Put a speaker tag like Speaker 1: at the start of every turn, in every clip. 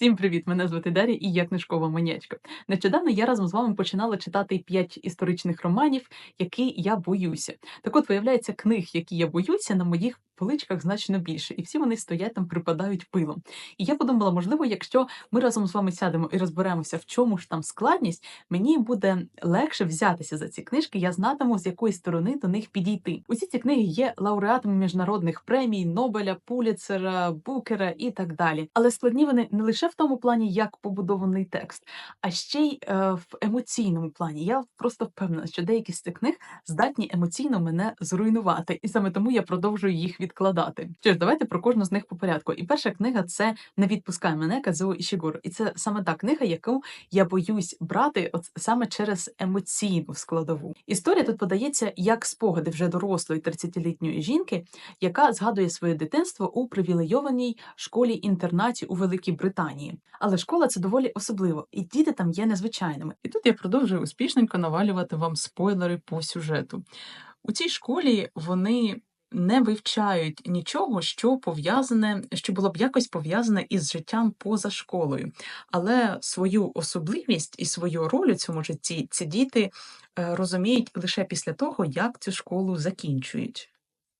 Speaker 1: Всім привіт! Мене звати Дар'я і я книжкова манячка. Нещодавно я разом з вами починала читати п'ять історичних романів, які я боюся. Так от виявляється, книг, які я боюся, на моїх поличках значно більше, і всі вони стоять там, припадають пилом. І я подумала, можливо, якщо ми разом з вами сядемо і розберемося, в чому ж там складність, мені буде легше взятися за ці книжки, я знатиму, з якої сторони до них підійти. Усі ці книги є лауреатами міжнародних премій, Нобеля, Пуліцера, Букера і так далі. Але складні вони не лише в тому плані, як побудований текст, а ще й е, в емоційному плані. Я просто впевнена, що деякі з цих книг здатні емоційно мене зруйнувати, і саме тому я продовжую їх відкладати. Що ж, давайте про кожну з них по порядку. І перша книга це Не відпускай мене Казуо Ішігуру. І це саме та книга, яку я боюсь брати, от саме через емоційну складову. Історія тут подається як спогади вже дорослої 30-літньої жінки, яка згадує своє дитинство у привілейованій школі-інтернаті у Великій Британії. Але школа це доволі особливо, і діти там є незвичайними.
Speaker 2: І тут я продовжую успішненько навалювати вам спойлери по сюжету. У цій школі вони не вивчають нічого, що пов'язане, що було б якось пов'язане із життям поза школою. Але свою особливість і свою роль у цьому житті ці діти е, розуміють лише після того, як цю школу закінчують.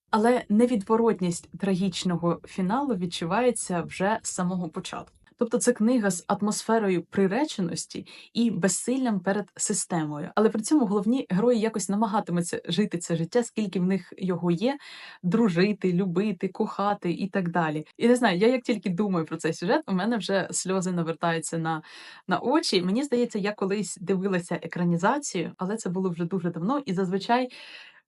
Speaker 1: Але невідворотність трагічного фіналу відчувається вже з самого початку. Тобто це книга з атмосферою приреченості і безсиллям перед системою. Але при цьому головні герої якось намагатимуться жити це життя, скільки в них його є, дружити, любити, кохати і так далі. І не знаю, я як тільки думаю про цей сюжет, у мене вже сльози навертаються на, на очі. Мені здається, я колись дивилася екранізацію, але це було вже дуже давно, і зазвичай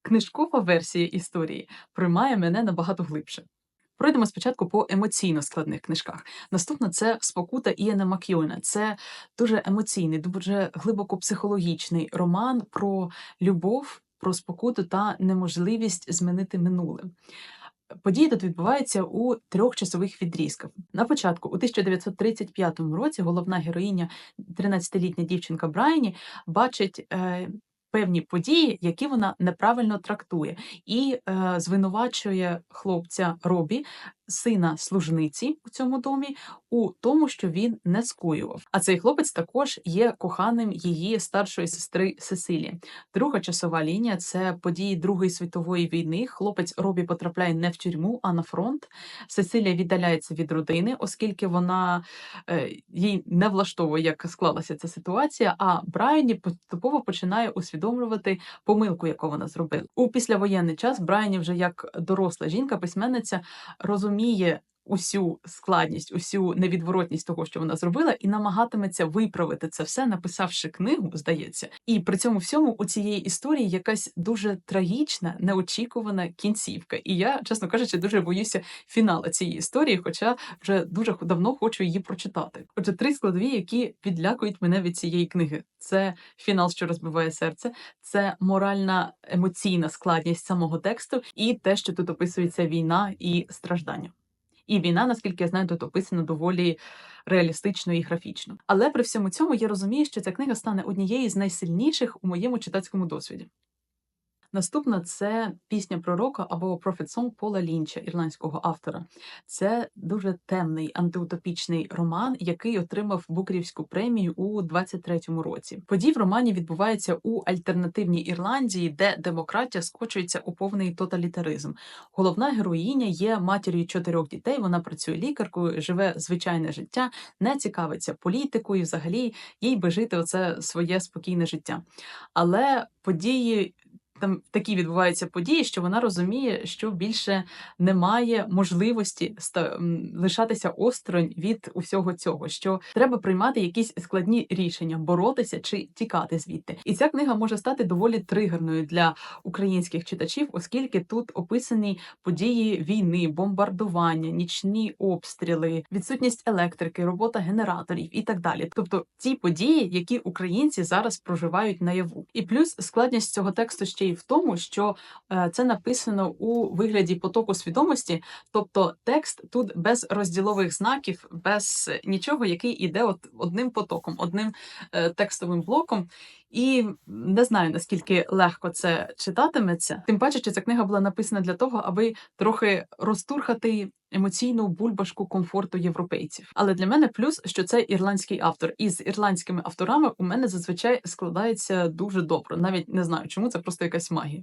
Speaker 1: книжкова версія історії приймає мене набагато глибше. Пройдемо спочатку по емоційно складних книжках. Наступна це спокута Іена Макйона. Це дуже емоційний, дуже глибоко психологічний роман про любов, про спокуту та неможливість змінити минуле. Події тут відбуваються у трьох часових відрізках. На початку, у 1935 році, головна героїня, 13-літня дівчинка Брайані, бачить е, певні події, які вона неправильно трактує, і е, звинувачує хлопця Робі, сина служниці у цьому домі, у тому, що він не скоював. А цей хлопець також є коханим її старшої сестри Сесилії. Друга часова лінія це події Другої світової війни. Хлопець Робі потрапляє не в тюрму, а на фронт. Сесилія віддаляється від родини, оскільки вона е, їй не влаштовує, як склалася ця ситуація. А Брайані поступово починає усвідомлювати помилку, яку вона зробила. У післявоєнний час Брайані вже як доросла жінка, письменниця розуміє розуміє усю складність, усю невідворотність того, що вона зробила, і намагатиметься виправити це все, написавши книгу, здається. І при цьому всьому у цієї історії якась дуже трагічна, неочікувана кінцівка. І я, чесно кажучи, дуже боюся фіналу цієї історії, хоча вже дуже давно хочу її прочитати. Отже, три складові, які відлякують мене від цієї книги: це фінал, що розбиває серце, це моральна емоційна складність самого тексту, і те, що тут описується війна і страждання. І війна, наскільки я знаю, тут описана доволі реалістично і графічно. Але при всьому цьому я розумію, що ця книга стане однією з найсильніших у моєму читацькому досвіді. Наступна це пісня пророка або Prophet Song Пола Лінча, ірландського автора. Це дуже темний антиутопічний роман, який отримав Букерівську премію у 23-му році. Події в романі відбуваються у альтернативній Ірландії, де демократія скочується у повний тоталітаризм. Головна героїня є матір'ю чотирьох дітей. Вона працює лікаркою, живе звичайне життя, не цікавиться політикою. Взагалі їй би жити оце своє спокійне життя. Але події там такі відбуваються події, що вона розуміє, що більше немає можливості лишатися осторонь від усього цього, що треба приймати якісь складні рішення, боротися чи тікати звідти. І ця книга може стати доволі тригерною для українських читачів, оскільки тут описані події війни, бомбардування, нічні обстріли, відсутність електрики, робота генераторів і так далі. Тобто ті події, які українці зараз проживають наяву, і плюс складність цього тексту ще й в тому, що е, це написано у вигляді потоку свідомості, тобто текст тут без розділових знаків, без нічого, який іде от одним потоком, одним е, текстовим блоком. І не знаю наскільки легко це читатиметься. Тим паче, що ця книга була написана для того, аби трохи розтурхати емоційну бульбашку комфорту європейців. Але для мене плюс, що це ірландський автор. І з ірландськими авторами у мене зазвичай складається дуже добре. Навіть не знаю, чому це просто якась магія.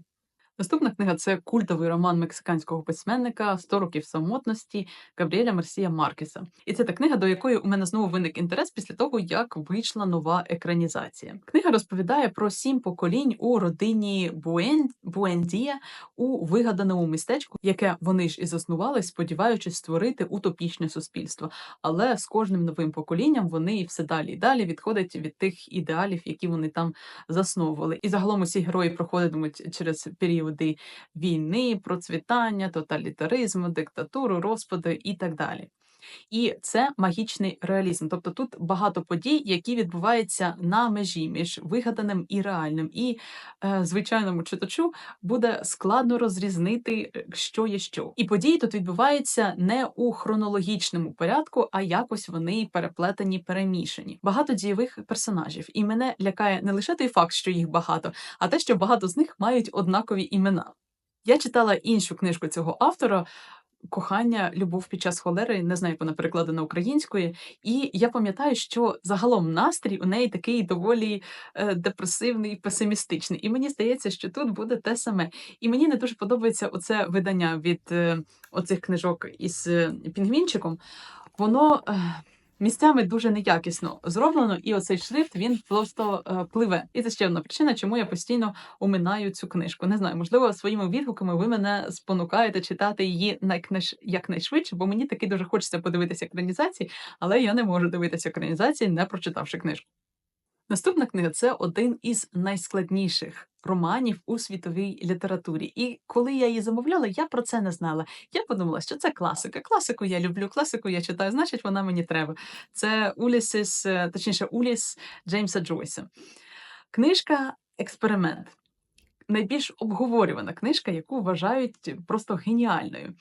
Speaker 1: Наступна книга це культовий роман мексиканського письменника «100 років самотності Габріеля Марсія Маркеса. І це та книга, до якої у мене знову виник інтерес після того, як вийшла нова екранізація. Книга розповідає про сім поколінь у родині Буен... Буендія у вигаданому містечку, яке вони ж і заснували, сподіваючись створити утопічне суспільство. Але з кожним новим поколінням вони все далі і далі відходять від тих ідеалів, які вони там засновували. І загалом усі герої проходитимуть через періоди війни, процвітання, тоталітаризму, диктатуру, розпаду і так далі. І це магічний реалізм. Тобто тут багато подій, які відбуваються на межі між вигаданим і реальним. І е, звичайному читачу буде складно розрізнити, е, що є що. І події тут відбуваються не у хронологічному порядку, а якось вони переплетені, перемішані. Багато дієвих персонажів. І мене лякає не лише той факт, що їх багато, а те, що багато з них мають однакові імена. Я читала іншу книжку цього автора. Кохання, любов під час холери, не знаю, як вона перекладена українською. І я пам'ятаю, що загалом настрій у неї такий доволі е, депресивний, песимістичний. І мені здається, що тут буде те саме. І мені не дуже подобається оце видання від е, оцих книжок із е, пінгвінчиком. Воно. Місцями дуже неякісно зроблено, і оцей шрифт він просто е, пливе. І це ще одна причина, чому я постійно оминаю цю книжку. Не знаю, можливо, своїми відгуками ви мене спонукаєте читати її найкниж... якнайшвидше, бо мені таки дуже хочеться подивитися екранізації, але я не можу дивитися екранізації, не прочитавши книжку. Наступна книга це один із найскладніших романів у світовій літературі. І коли я її замовляла, я про це не знала. Я подумала, що це класика. Класику я люблю, класику я читаю, значить, вона мені треба. Це Улісіс, е, точніше, Уліс Джеймса Джойса. Книжка Експеримент. Найбільш обговорювана книжка, яку вважають просто геніальною.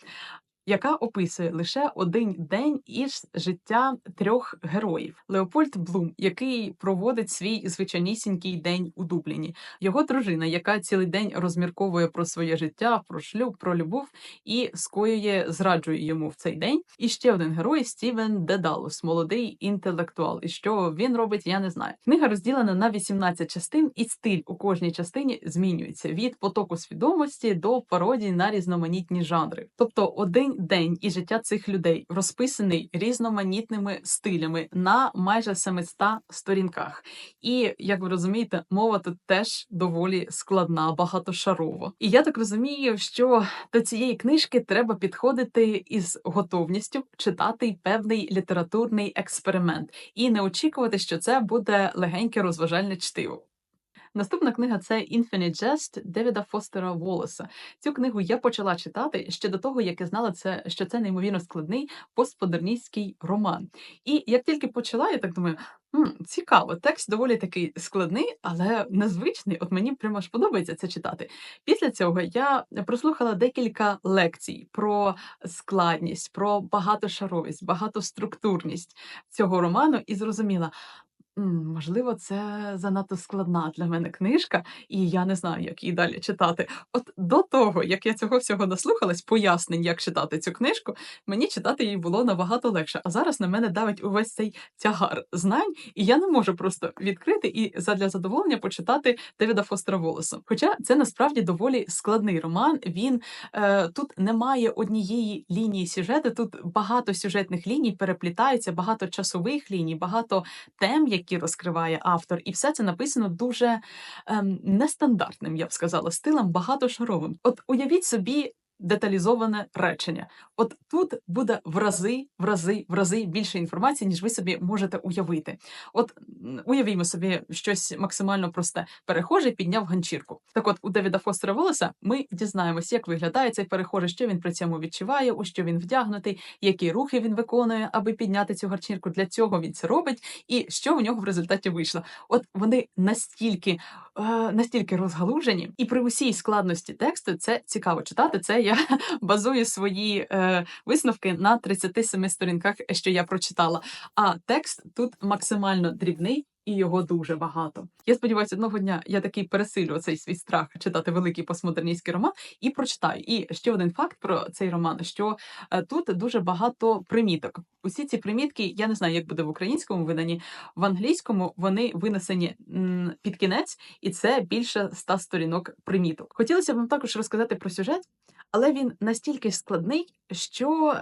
Speaker 1: Яка описує лише один день із життя трьох героїв: Леопольд Блум, який проводить свій звичайнісінький день у Дубліні, його дружина, яка цілий день розмірковує про своє життя, про шлюб, про любов і скоює, зраджує йому в цей день. І ще один герой Стівен Дедалус, молодий інтелектуал. І що він робить, я не знаю. Книга розділена на 18 частин, і стиль у кожній частині змінюється від потоку свідомості до пародій на різноманітні жанри. Тобто, один день і життя цих людей розписаний різноманітними стилями на майже 700 сторінках. І як ви розумієте, мова тут теж доволі складна, багатошарова. І я так розумію, що до цієї книжки треба підходити із готовністю читати певний літературний експеримент і не очікувати, що це буде легеньке розважальне чтиво. Наступна книга це Infinite Jest Девіда Фостера Волоса. Цю книгу я почала читати ще до того, як я знала, це, що це неймовірно складний постмодерністський роман. І як тільки почала, я так думаю. «Хм, цікаво, текст доволі такий складний, але незвичний. От мені прямо ж подобається це читати. Після цього я прослухала декілька лекцій про складність, про багатошаровість, багатоструктурність цього роману і зрозуміла. Можливо, це занадто складна для мене книжка, і я не знаю, як її далі читати. От до того, як я цього всього наслухалась, пояснень, як читати цю книжку, мені читати її було набагато легше. А зараз на мене давить увесь цей тягар знань, і я не можу просто відкрити і задля задоволення почитати Девіда Фостера Волоса. Хоча це насправді доволі складний роман. Він е, тут немає однієї лінії сюжету, тут багато сюжетних ліній переплітаються, багато часових ліній, багато тем, які розкриває автор, і все це написано дуже ем, нестандартним, я б сказала, стилем багатошаровим. От уявіть собі. Деталізоване речення. От тут буде в рази, в рази, в рази більше інформації, ніж ви собі можете уявити. От уявімо собі щось максимально просте. Перехожий підняв ганчірку. Так от у Девіда Фостера Волоса ми дізнаємося, як виглядає цей перехожий, що він при цьому відчуває, у що він вдягнутий, які рухи він виконує, аби підняти цю ганчірку. Для цього він це робить, і що у нього в результаті вийшло. От вони настільки, е, настільки розгалужені, і при усій складності тексту це цікаво читати. Це я базую свої е, висновки на 37 сторінках, що я прочитала. А текст тут максимально дрібний. І його дуже багато. Я сподіваюся, одного дня я такий пересилю цей свій страх читати великий постмодерністський роман і прочитаю. І ще один факт про цей роман: що е, тут дуже багато приміток. Усі ці примітки, я не знаю, як буде в українському виданні, в англійському вони винесені під кінець, і це більше ста сторінок приміток. Хотілося б вам також розказати про сюжет, але він настільки складний, що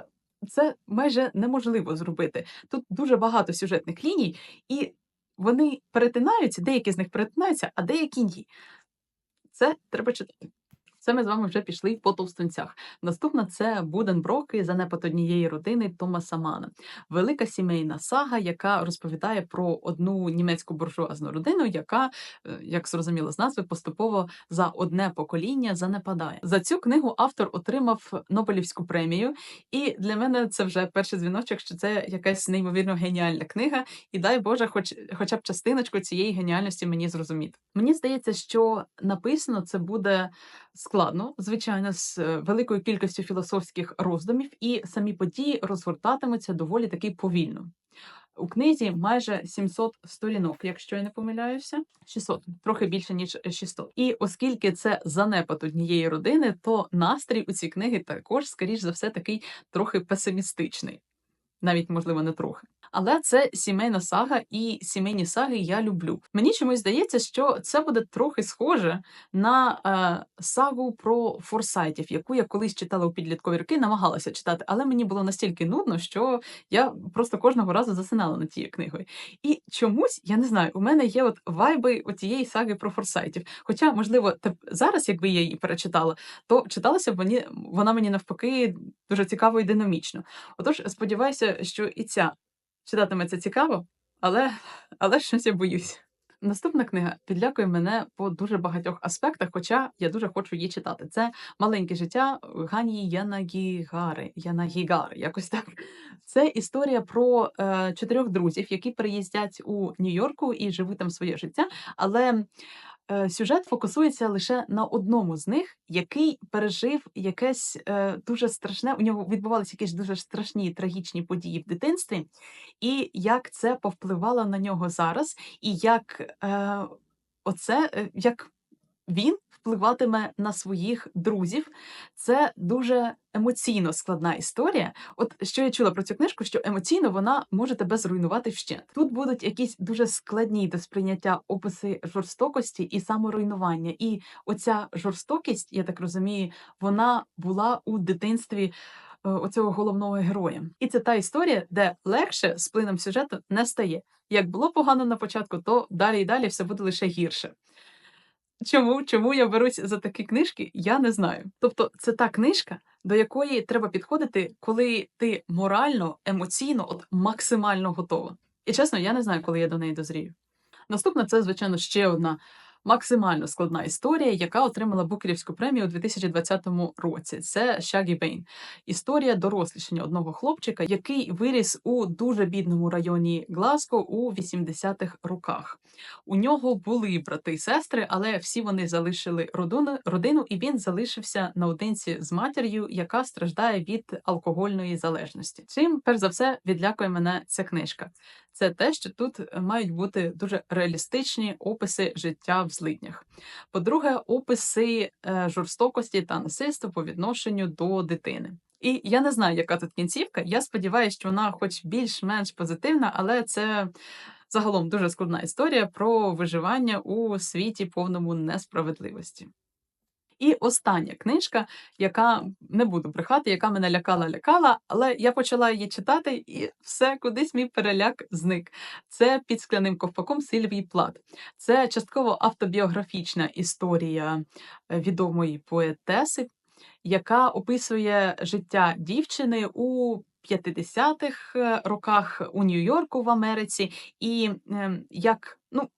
Speaker 1: це майже неможливо зробити. Тут дуже багато сюжетних ліній, і вони перетинаються, деякі з них перетинаються, а деякі ні. Це треба читати. Це ми з вами вже пішли по товстунцях. Наступна це Буденброки, занепад однієї родини Томаса Мана. Велика сімейна сага, яка розповідає про одну німецьку буржуазну родину, яка, е, як зрозуміло з назви, поступово за одне покоління занепадає. За цю книгу автор отримав Нобелівську премію, і для мене це вже перший дзвіночок, що це якась неймовірно геніальна книга, і дай Боже, хоч хоча б частиночку цієї геніальності мені зрозуміти. Мені здається, що написано це буде складно, звичайно, з е, великою кількістю філософських роздумів, і самі події розгортатимуться доволі таки повільно. У книзі майже 700 сторінок, якщо я не помиляюся, 600, трохи більше ніж 600. І оскільки це занепад однієї родини, то настрій у цій книги також, скоріш за все, такий трохи песимістичний, навіть можливо не трохи. Але це сімейна сага, і сімейні саги я люблю. Мені чомусь здається, що це буде трохи схоже на е, сагу про форсайтів, яку я колись читала у підліткові роки, намагалася читати, але мені було настільки нудно, що я просто кожного разу засинала над тією книгою. І чомусь я не знаю, у мене є от вайби тієї саги про форсайтів. Хоча, можливо, зараз, якби я її перечитала, то читалася б мені вона мені навпаки дуже цікаво і динамічно. Отож, сподіваюся, що і ця читатиметься цікаво, але, але щось я боюсь. Наступна книга підлякує мене по дуже багатьох аспектах, хоча я дуже хочу її читати. Це маленьке життя Гані Янагігари. Янагігари, якось так. Це історія про е, чотирьох друзів, які переїздять у Нью-Йорку і живуть там своє життя. Але сюжет фокусується лише на одному з них, який пережив якесь е, дуже страшне. У нього відбувалися якісь дуже страшні трагічні події в дитинстві, і як це повпливало на нього зараз, і як е, оце е, як він впливатиме на своїх друзів. Це дуже емоційно складна історія. От що я чула про цю книжку, що емоційно вона може тебе зруйнувати вщент. Тут будуть якісь дуже складні до сприйняття описи жорстокості і саморуйнування. І оця жорстокість, я так розумію, вона була у дитинстві е, оцього головного героя. І це та історія, де легше з плином сюжету не стає. Як було погано на початку, то далі і далі все буде лише гірше. Чому, чому я берусь за такі книжки, я не знаю. Тобто, це та книжка, до якої треба підходити, коли ти морально, емоційно, от максимально готова. І чесно, я не знаю, коли я до неї дозрію. Наступна це, звичайно, ще одна максимально складна історія, яка отримала Букерівську премію у 2020 році. Це Шагі Бейн. Історія дорослішання одного хлопчика, який виріс у дуже бідному районі Глазго у 80-х роках. У нього були брати і сестри, але всі вони залишили родину, родину, і він залишився наодинці з матір'ю, яка страждає від алкогольної залежності. Чим, перш за все, відлякує мене ця книжка. Це те, що тут е, мають бути дуже реалістичні описи життя в злиднях. По-друге, описи е, жорстокості та насильства по відношенню до дитини. І я не знаю, яка тут кінцівка. Я сподіваюся, що вона, хоч більш-менш позитивна, але це загалом дуже складна історія про виживання у світі повному несправедливості. І остання книжка, яка не буду брехати, яка мене лякала-лякала, але я почала її читати, і все кудись мій переляк зник. Це під скляним ковпаком Сильвії Плат. Це частково автобіографічна історія е, відомої поетеси, яка описує життя дівчини у 50-х е, роках у Нью-Йорку в Америці, і ем, як ну.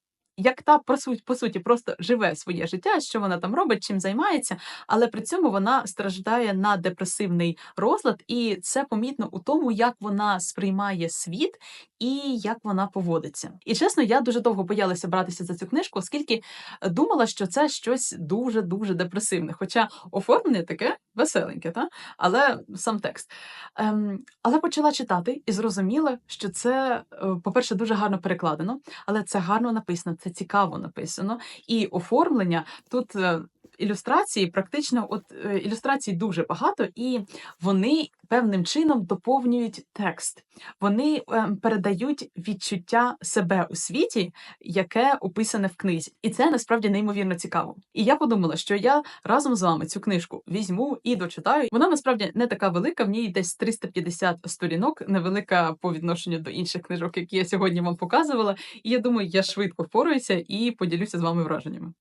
Speaker 1: Як та по суті, просто живе своє життя, що вона там робить, чим займається, але при цьому вона страждає на депресивний розлад, і це помітно у тому, як вона сприймає світ і як вона поводиться. І чесно, я дуже довго боялася братися за цю книжку, оскільки думала, що це щось дуже дуже депресивне. Хоча оформлення таке веселеньке, та але сам текст. Ем, але почала читати і зрозуміла, що це, е, по-перше, дуже гарно перекладено, але це гарно написано, це цікаво написано. І оформлення тут е, ілюстрації, практично, от е, ілюстрацій дуже багато, і вони певним чином доповнюють текст. Вони ем, передають відчуття себе у світі, яке описане в книзі. І це насправді неймовірно цікаво. І я подумала, що я разом з вами цю книжку візьму і дочитаю. Вона насправді не така велика, в ній десь 350 сторінок, невелика по відношенню до інших книжок, які я сьогодні вам показувала. І я думаю, я швидко впораюся і поділюся з вами враженнями.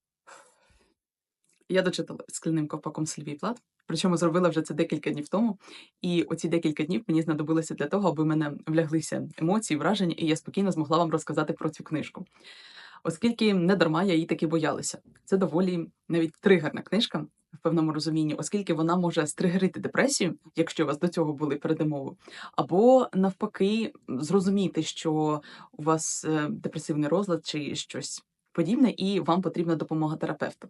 Speaker 1: Я дочитала скляним ковпаком Сильвії Плат. Причому зробила вже це декілька днів тому. І оці декілька днів мені знадобилося для того, аби в мене вляглися емоції, враження, і я спокійно змогла вам розказати про цю книжку. Оскільки не дарма я її таки боялася. Це доволі навіть тригерна книжка в певному розумінні, оскільки вона може стригерити депресію, якщо у вас до цього були передумови, або навпаки зрозуміти, що у вас е, депресивний розлад чи щось подібне, і вам потрібна допомога терапевта.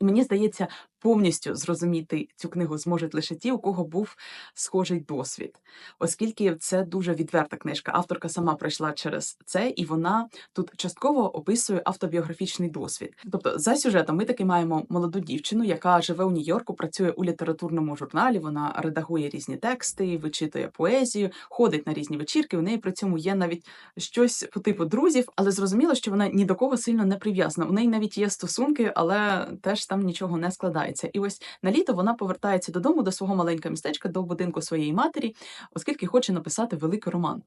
Speaker 1: Мені здається, повністю зрозуміти цю книгу зможуть лише ті, у кого був схожий досвід, оскільки це дуже відверта книжка. Авторка сама пройшла через це, і вона тут частково описує автобіографічний досвід. Тобто, за сюжетом ми таки маємо молоду дівчину, яка живе у Нью-Йорку, працює у літературному журналі. Вона редагує різні тексти, вичитує поезію, ходить на різні вечірки. У неї при цьому є навіть щось по типу друзів, але зрозуміло, що вона ні до кого сильно не прив'язана. У неї навіть є стосунки, але теж там нічого не складається. І ось на літо вона повертається додому до свого маленького містечка, до будинку своєї матері, оскільки хоче написати великий роман.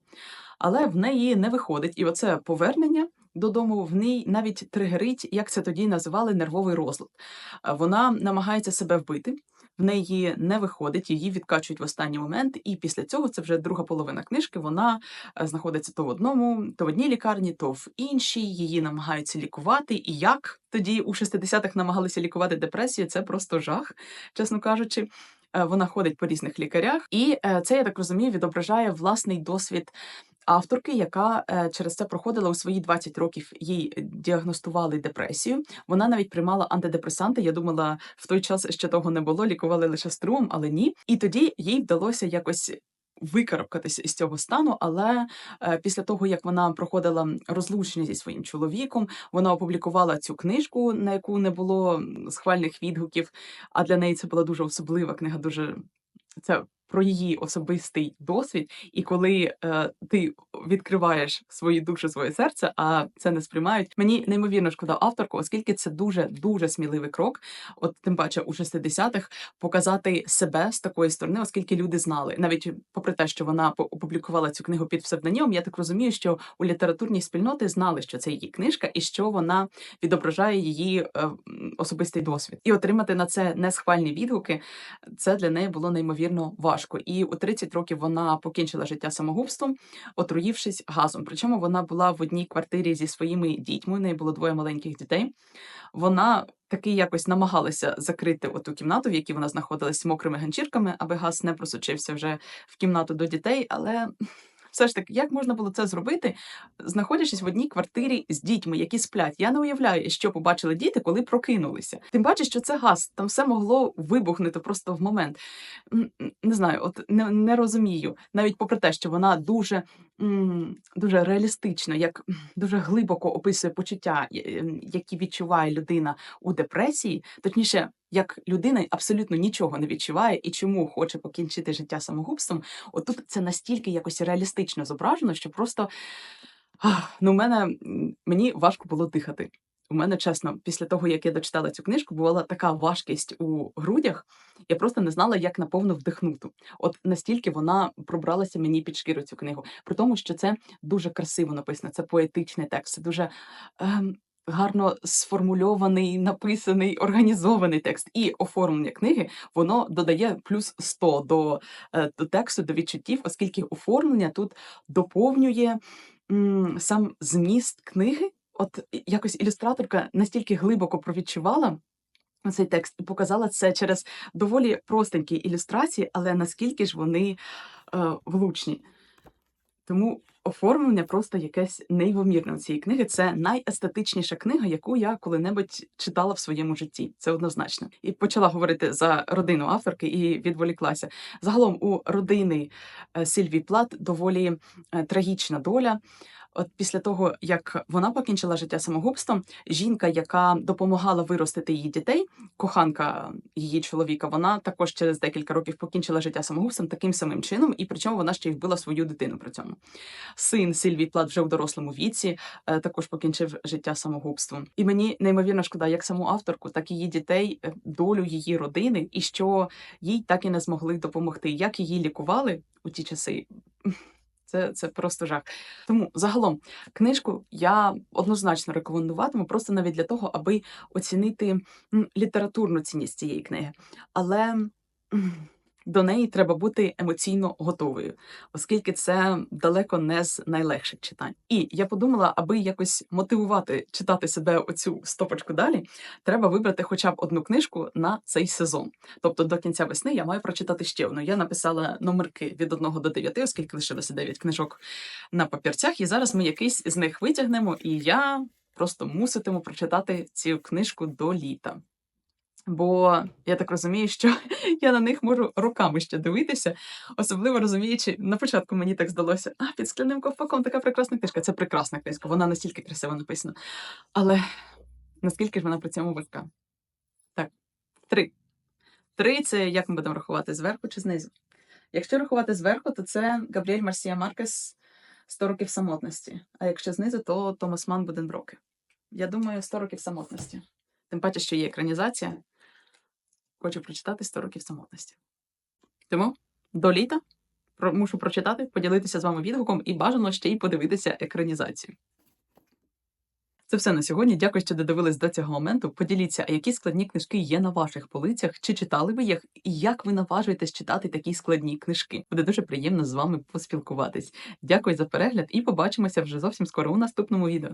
Speaker 1: Але в неї не виходить, і оце повернення. Додому в ній навіть тригерить, як це тоді називали нервовий розлад. Вона намагається себе вбити, в неї не виходить, її відкачують в останній момент, і після цього це вже друга половина книжки. Вона е, знаходиться то в одному, то в одній лікарні, то в іншій. Її намагаються лікувати. І як тоді у 60-х намагалися лікувати депресію, це просто жах, чесно кажучи. Е, Вона ходить по різних лікарях, і е, це я так розумію, відображає власний досвід авторки, яка е, через це проходила у свої 20 років. Їй діагностували депресію. Вона навіть приймала антидепресанти. Я думала, в той час ще того не було, лікували лише струмом, але ні. І тоді їй вдалося якось. Викарабкатися із цього стану, але е, після того як вона проходила розлучення зі своїм чоловіком, вона опублікувала цю книжку, на яку не було схвальних відгуків. А для неї це була дуже особлива книга, дуже це про її особистий досвід. І коли е, ти відкриваєш свою душу, своє серце, а це не сприймають. Мені неймовірно шкода авторку, оскільки це дуже дуже сміливий крок. От тим паче у 60-х показати себе з такої сторони, оскільки люди знали, навіть попри те, що вона опублікувала цю книгу під псевдонімом, я так розумію, що у літературній спільноти знали, що це її книжка, і що вона відображає її е, особистий досвід. І отримати на це несхвальні відгуки, це для неї було неймовірно важко. І у 30 років вона покінчила життя самогубством, отруївшись газом. Причому вона була в одній квартирі зі своїми дітьми. У неї було двоє маленьких дітей. Вона таки якось намагалася закрити оту кімнату, в якій вона знаходилась мокрими ганчірками, аби газ не просочився вже в кімнату до дітей. Але все ж таки, як можна було це зробити, знаходячись в одній квартирі з дітьми, які сплять? Я не уявляю, що побачили діти, коли прокинулися. Тим паче, що це газ, там все могло вибухнути просто в момент. Не знаю, от не, не розумію. Навіть попри те, що вона дуже, дуже реалістично, як дуже глибоко описує почуття, е, е, які відчуває людина у депресії, точніше, як людина абсолютно нічого не відчуває і чому хоче покінчити життя самогубством. Отут це настільки якось реалістично зображено, що просто ну, мене мені важко було дихати. У мене чесно, після того як я дочитала цю книжку, була така важкість у грудях. Я просто не знала, як наповну вдихнути. От настільки вона пробралася мені під шкіру цю книгу. При тому, що це дуже красиво написано, це поетичний текст, це дуже ем, гарно сформульований, написаний, організований текст. І оформлення книги воно додає плюс 100 до, е, до тексту, до відчуттів, оскільки оформлення тут доповнює сам зміст книги. От якось ілюстраторка настільки глибоко провідчувала цей текст і показала це через доволі простенькі ілюстрації, але наскільки ж вони е, влучні. Тому оформлення просто якесь неймовірне у цієї книги. Це найестетичніша книга, яку я коли-небудь читала в своєму житті. Це однозначно. І почала говорити за родину авторки і відволіклася. Загалом у родини е, Сильвії Плат доволі е, трагічна доля. От після того, як вона покінчила життя самогубством, жінка, яка допомагала виростити її дітей, коханка її чоловіка, вона також через декілька років покінчила життя самогубством таким самим чином, і причому вона ще й вбила свою дитину при цьому. Син Сильвії Плат вже в дорослому віці е, також покінчив життя самогубством. І мені неймовірно шкода як саму авторку, так і її дітей, е, долю її родини, і що їй так і не змогли допомогти. Як її лікували у ті часи. Це, це просто жах. Тому загалом книжку я однозначно рекомендуватиму, просто навіть для того, аби оцінити літературну цінність цієї книги. Але до неї треба бути емоційно готовою, оскільки це далеко не з найлегших читань. І я подумала, аби якось мотивувати читати себе оцю стопочку далі, треба вибрати хоча б одну книжку на цей сезон. Тобто до кінця весни я маю прочитати ще одну. Я написала номерки від 1 до 9, оскільки лишилося 9 книжок на папірцях, і зараз ми якийсь з них витягнемо, і я просто муситиму прочитати цю книжку до літа. Бо я так розумію, що я на них можу роками ще дивитися, особливо розуміючи, на початку мені так здалося, а під скляним ковпаком така прекрасна книжка. Це прекрасна книжка, вона настільки красиво написана. Але наскільки ж вона при цьому важка? Так, три. Три це як ми будемо рахувати зверху чи знизу? Якщо рахувати зверху, то це Габріель Марсія Маркес 100 років самотності. А якщо знизу, то Томас Ман Буденброки. Я думаю, 100 років самотності. Тим паче, що є екранізація. Хочу прочитати 100 років самотності. Тому до літа мушу прочитати, поділитися з вами відгуком і бажано ще й подивитися екранізацію. Це все на сьогодні. Дякую, що додивились до цього моменту. Поділіться, а які складні книжки є на ваших полицях, чи читали ви їх, і як ви наважуєтесь читати такі складні книжки. Буде дуже приємно з вами поспілкуватись. Дякую за перегляд і побачимося вже зовсім скоро у наступному відео.